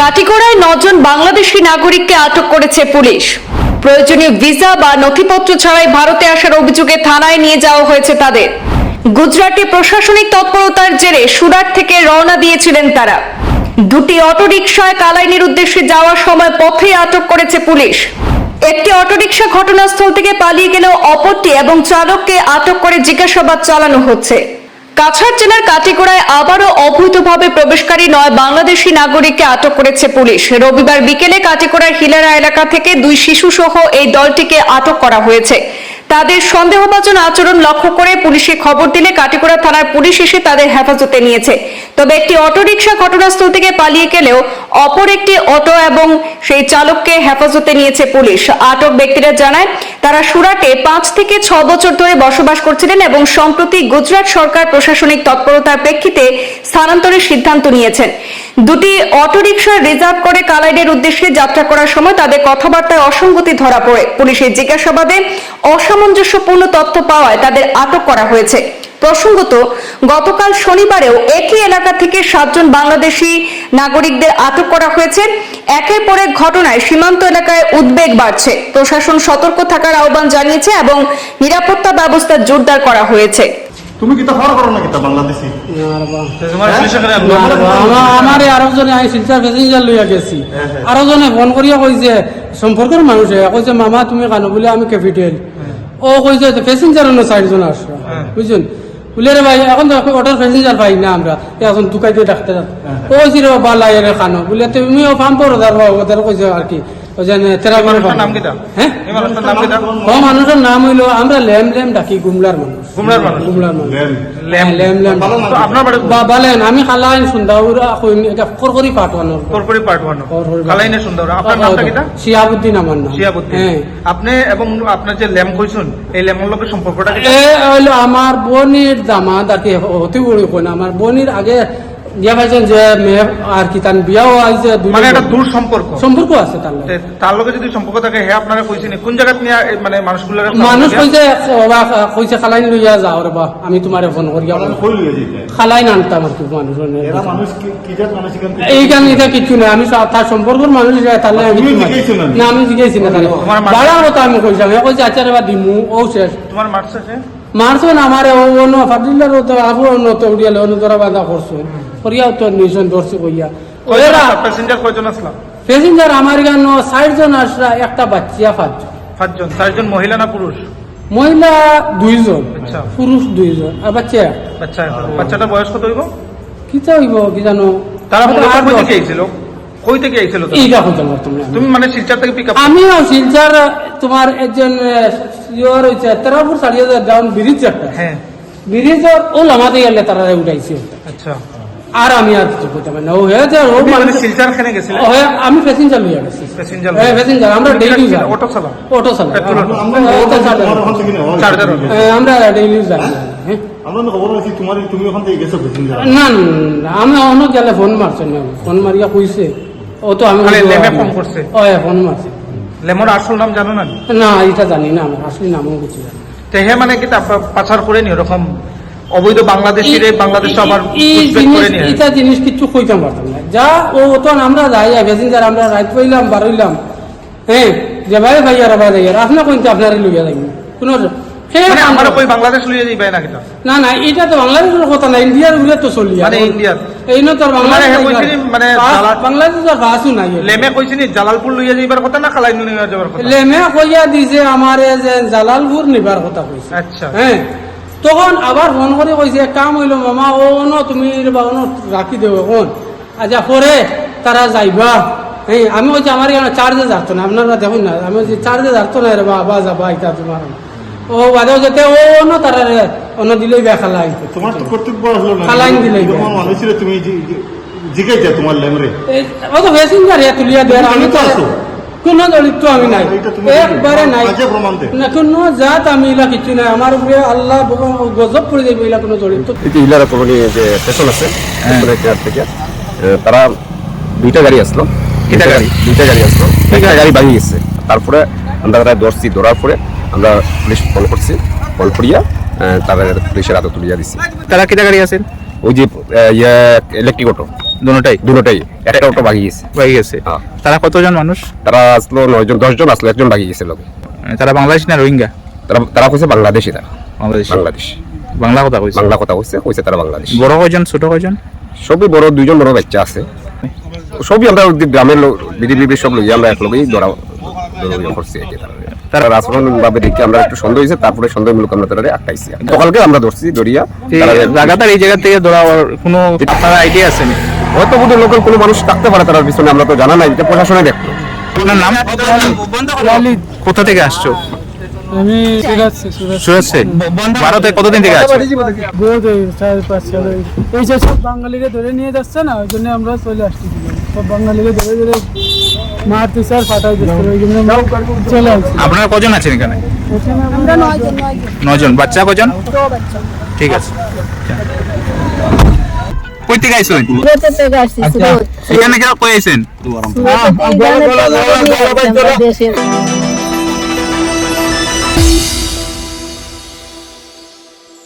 কাটিগড়ায় নজন বাংলাদেশি নাগরিককে আটক করেছে পুলিশ। প্রয়োজনীয় ভিসা বা নথিপত্র ছাড়াই ভারতে আসার অভিযোগে থানায় নিয়ে যাওয়া হয়েছে তাদের। গুজরাটে প্রশাসনিক তৎপরতার জেরে সুরাট থেকে রওনা দিয়েছিলেন তারা। দুটি অটোরিকশায় কালাইনের উদ্দেশ্যে যাওয়ার সময় পথে আটক করেছে পুলিশ। একটি অটোরিকশা ঘটনাস্থল থেকে পালিয়ে গেলেও অপরটি এবং চালককে আটক করে জিজ্ঞাসাবাদ চালানো হচ্ছে। কাছাড় জেলার কাটিগোড়ায় আবারও অবৈধভাবে প্রবেশকারী নয় বাংলাদেশি নাগরিককে আটক করেছে পুলিশ। রবিবার বিকেলে কাটিগোড়ার হিলারা এলাকা থেকে দুই শিশু সহ এই দলটিকে আটক করা হয়েছে। তাদের সন্দেহভাজন আচরণ লক্ষ্য করে পুলিশে খবর দিলে কাটিগড়া থানার পুলিশ এসে তাদের হেফাজতে নিয়েছে। তবে একটি অটোরিকশা ঘটনাস্থল থেকে পালিয়ে গেলেও অপর একটি অটো এবং সেই চালককে হেফাজতে নিয়েছে পুলিশ। আটক ব্যক্তিরা জানায়, তারা সুরাটে পাঁচ থেকে ছ বছর ধরে বসবাস করছিলেন এবং সম্প্রতি গুজরাট সরকার প্রশাসনিক তৎপরতার প্রেক্ষিতে স্থানান্তরের সিদ্ধান্ত নিয়েছেন। দুটি অটোরিকশা রিজার্ভ করে কালাইডের উদ্দেশ্যে যাত্রা করার সময় তাদের কথাবার্তায় অসঙ্গতি ধরা পড়ে। পুলিশের জিজ্ঞাসাবাদে অসামঞ্জস্যপূর্ণ তথ্য পাওয়ায় তাদের আটক করা হয়েছে। প্রসঙ্গত গতকাল শনিবারেও একই এলাকা থেকে সাতজন বাংলাদেশি নাগরিকদের আটক করা হয়েছে। একের পর এক ঘটনায় সীমান্ত এলাকায় উদ্বেগ বাড়ছে। প্রশাসন সতর্ক থাকার আহ্বান জানিয়েছে এবং নিরাপত্তা ব্যবস্থা জোরদার করা হয়েছে। তুমি কিতা ফর করো না কিতা বাংলাদেশি। আমার আরও জনে আমি শিলচার প্যাসেঞ্জার লইয়া গেছি। হ্যাঁ, হ্যাঁ। আরও জনে ফোন করিয়া কইছে সম্পর্কের মানুষে কইছে মামা তুমি কানো বলে আমি ক্যাপিটেল ও কইছে প্যাসেঞ্জার অন্য চারজন আসছো হ্যাঁ। বুঝছেন বলে রে ভাই এখন তো অটোর প্যাসেঞ্জার পাই না আমরা। এখন দুকাইতে ডাক্তার ও কইছি রে বালা এর খানো। বলে তুমিও ফার্ম পর ওদের ওদের কইছে আর কি। তেরা নাম হ্যাঁ? নাম ও মানুষের নাম হইল আমরা লেম লেম ডাকি গুমলার মানুষ। গুমলার মানুষ। গুমলার মানুষ। লেম। লেম লেম লেম আপনার বাড়ি বা বালেন আমি খালাইন সুন্দর করকরি করকরি পার্ট করকরি part খালাইনে সুন্দর আপনার নামটা কিটা শিয়াবুদ্দিন আমার নাম। শিয়াবুদ্দিন। হ্যাঁ। আপনি এবং আপনার যে ল্যাম কইছেন এই ল্যামের লোকের সম্পর্কটা কি এ হইল আমার বোনির বড় কোন আমার বোনির আগে বিয়া পাইছেন যে মেয়ে আর কি তার বিয়াও আইছে মানে একটা দূর সম্পর্ক। সম্পর্ক আছে তার লগে। তার লগে যদি সম্পর্ক থাকে হে আপনারা কইছেন কোন জায়গাত নিয়ে মানে মানুষগুলো মানুষ কইছে ওবা কইছে খালাইন লইয়া যাও রে বা আমি তোমারে ফোন যাইতে খালাইন আনতাম আর কি মানুষ এরা মানুষ কি কি জাত মানুষ এখান থেকে? এইখানে এটা কিছু না আমি তার সম্পর্কের মানুষ যায় তাহলে আমি মানি। না? না আমি জিজ্ঞেসি না তাহলে। তোমার মা- বাড়ার কথা আমি এ কইছে আচ্ছা রে বা দিমু ও শেষ। তোমার মারছে সে মারছো না আমারে অন্য ফাটিলার তো আবু অন্য তো উড়িয়ালে অন্য বাধা করিয়াও তো ধরছে কইয়া। ওরা প্যাসেঞ্জার কয়জন আসলাম প্যাসেঞ্জার আমার গান ষাট জন একটা বাচ্চা পাঁচজন। পাঁচজন। চারজন মহিলা না পুরুষ? মহিলা দুইজন আচ্ছা। পুরুষ দুইজন আর বাচ্চা বাচ্চা বাচ্চাটার বয়স কত হইব? কি হইব কি জানো? তারা কই থেকে আইছিল কই থেকে আইছিল তারা? এইটা হইতে আমি। তুমি মানে শিলচর থেকে পিক আপ আমিও শিলচার তোমার একজন ইয়র হয়েছে তেরাপুর সারিয়ে ডাউন ব্রিজ একটা। হ্যাঁ। ব্রিজের ও লামাতে গেলে তারা উঠাইছে। আচ্ছা। আর আমি আর কিছু করতে পারি না। ও হয়ে যায় ও মানে শিলচর খানে গেছিলে? ও আমি প্যাসেঞ্জার গেছি। প্যাসেঞ্জার হ্যাঁ প্যাসেঞ্জার আমরা ডেইলি যাই। অটো আমরা ডেইলি যাই। হ্যাঁ। আমরা তো খবর আছি তোমার তুমি ওখান থেকে গেছো প্যাসেঞ্জার না না, আমি অন্য গেলে ফোন মারছে না। ফোন মারিয়া কইছে। ও তো আমি মানে লেমে ফোন করছে? ফোন মারছে। লেমন আসল নাম জানো না? না এটা জানি না আমি আসলি নামও কিছু জানি তেহে মানে কি পাচার করে নি ওরকম অবৈধ বাংলাদেশিরে বাংলাদেশ আবার এটা জিনিস কিছু কইতাম পারতাম না। যা ও তো আমরা যাই প্যাসেঞ্জার আমরা রাত পাইলাম বারইলাম হ্যাঁ যে ভাই ভাই আর ভাই আপনার কইতে আপনার লইয়া যাই কোনো মানে কাম আমার কই বাংলাদেশ লইয়ে যাইবে না কিটা না না এটা তো বাংলাদেশের কথা না ইন্ডিয়ার উড়ে তো চলি মানে ইন্ডিয়ার। এই না তোর বাংলাদেশ মানে নাই লেমে জালালপুর লইয়ে যাইবার কথা না খালাই লইয়ে যাবার কথা? লেমে কইয়া দিছে আমার যে জালালপুর নিবার কথা কইছে। আচ্ছা। হ্যাঁ তখন আবার ফোন করে কইছে "এক কাম হইল মামা ও ন তুমি রাখি দেব এখন। আচ্ছা পরে তারা যাইবা। হ্যাঁ আমি কইছি আমার চার্জে যাচ্ছ না আপনারা দেখুন না আমি চার্জে যাচ্ছ না রে বাবা যাবা এটা তোমার ও বাদেও যেতে ও ন তারা অন্য দিলেই বে খালাই তোমার তো কর্তব্য আসলো না খালাইন দিলেই মানুষের তুমি জি- জি- জিজ্ঞাসা তোমার লেমরে। ও তো প্যাসেঞ্জার হে তুলিয়া দেয় আমি তো আছো? কোনো জড়িত আমি নাই। একবারে নাই। না কোনো জাত আমি ইলা কিছু নাই। আমার উপরে আল্লাহ গজব করে দেবে ইলা কোনো জড়িত। এই যে ইলারা কলোনি যে স্টেশন আছে কেয়ার থেকে তারা দুইটা গাড়ি আসলো। দুইটা গাড়ি? দুইটা গাড়ি আসলো। একটা গাড়ি। ভাঙি গেছে। তারপরে আমরা তারা ধরছি ধরার পরে আমরা পুলিশ কল করছি কল করিয়া তারা পুলিশের হাতে তুলিয়া দিছি। তারা কিটা গাড়ি আছেন? ওই যে ইয়ে ইলেকট্রিক অটো দুটাই? দুটোটাই একটা অটো ভাগি গেছে। হয়ে গেছে? হ্যাঁ। তারা কতজন মানুষ? তারা আসলো নয়জন দশজন আসলো একজন ভাগি গেছে লোক। তারা বাংলাদেশ না রোহিঙ্গা? তারা তারা কইছে বাংলাদেশি তারা। বাংলাদেশ। বাংলাদেশ। বাংলা কথা কইছে? বাংলা কথা কইছে কইছে তারা বাংলাদেশ। বড় কয়জন ছোট কয়জন? সবই বড় দুইজন বড় বাচ্চা আছে। সবই আমরা গ্রামের লোক বিধি বিধি সব লইয়া আমরা এক লগেই ধরা ধরা করছি তারা। তারা আচরণ ভাবে দেখে আমরা একটু সন্দেহ হয়েছে তারপরে সন্দেহমূলক আমরা তারা আটকাইছি। সকালকে আমরা ধরছি তারা- লাগাতার এই জায়গা থেকে ধরা কোনো আপনার আইডিয়া আছে হয়তো বোধহয় লোকাল কোনো মানুষ থাকতে পারে তার পিছনে আমরা তো জানা নাই এটা প্রশাসনে দেখতো আপনার নাম? কোথা থেকে আসছো? আমি সুরাচ্ছি ভারতে কতদিন থেকে আছো? বহুত চার পাঁচ সাল এই যে সব বাঙালিকে ধরে নিয়ে যাচ্ছে না ওই জন্য আমরা চলে আসছি। বাঙালিকে ধরে ধরে মারতেছে আর ফাটাই দিচ্ছে ওই জন্য চলে আসছি। আপনারা কজন আছেন এখানে? আমরা নয়জন বাচ্চা কজন? ঠিক আছে। কই থেকে আইছেন এখানে? কেন কই আইছেন